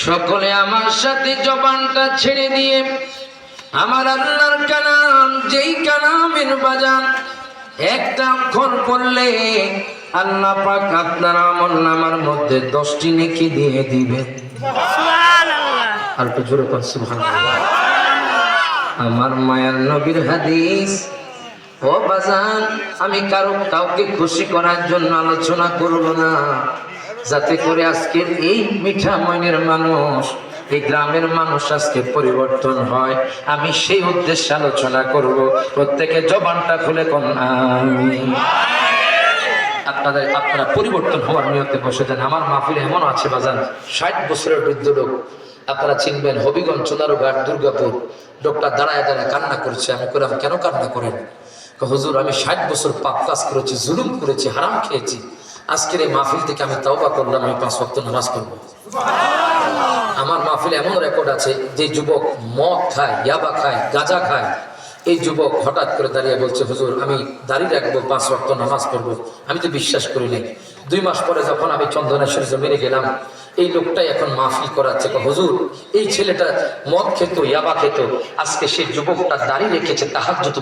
সকলে আমার সাথে জবানটা ছেড়ে দিয়ে, আমার আল্লাহর কালাম, যেই কালামের বাজান, একটা অক্ষর পড়লে আল্লাহ পাক আপনার আমল নামার মধ্যে দশটি নেকি দিয়ে দিবেন আর সুবহানাল্লাহ। আমার মায়ার নবীর হাদিস ও বাজান, আমি কারও কাউকে খুশি করার জন্য আলোচনা করব না। যাতে করে আজকের এই মিঠা ময়নের মানুষ, এই গ্রামের মানুষ আজকে পরিবর্তন হয়। আমি সেই উদ্দেশ্যে আলোচনা করব। প্রত্যেকে জবানটা খুলে কোন। আমি আপনাদের, আপনারা পরিবর্তন হওয়ার নিয়তে বসে দেন আমার মাহফিলে এমন আছে বাজান, ষাট বছরের বৃদ্ধ লোক। আপনারা চিনবেন, হবিগঞ্জ চোনারুঘাট দুর্গাপুর। লোকটা দাঁড়ায় দাঁড়ায় কান্না করছে। আমি করলাম কেন কান্না করেন? হুজুর, আমি ষাট বছর পাপ কাজ করেছি, জুলুম করেছি, হারাম খেয়েছি। আজকের এই মাহফিল থেকে আমি তাওবা করলাম, আমি পাঁচ ওয়াক্ত নামাজ করব আমার মাহফিলে এমন রেকর্ড আছে, যে যুবক মদ খায়, ইয়াবা খায়, গাঁজা খায়। এই যুবক হঠাৎ করে দাঁড়িয়ে বলছে, হুজুর, আমি দাঁড়িয়ে রাখব, পাঁচ ওয়াক্ত নামাজ করব আমি তো বিশ্বাস করি নাই। দুই মাস পরে যখন আমি চন্দনেশ্বর জমিনে গেলাম, এই লোকটাই এখন মাহফিল করাচ্ছে। হুজুর, এই ছেলেটা মদ খেত, ইয়াবা খেত। আজকে সেই যুবকটা দাঁড়িয়ে রেখেছে তাহার যত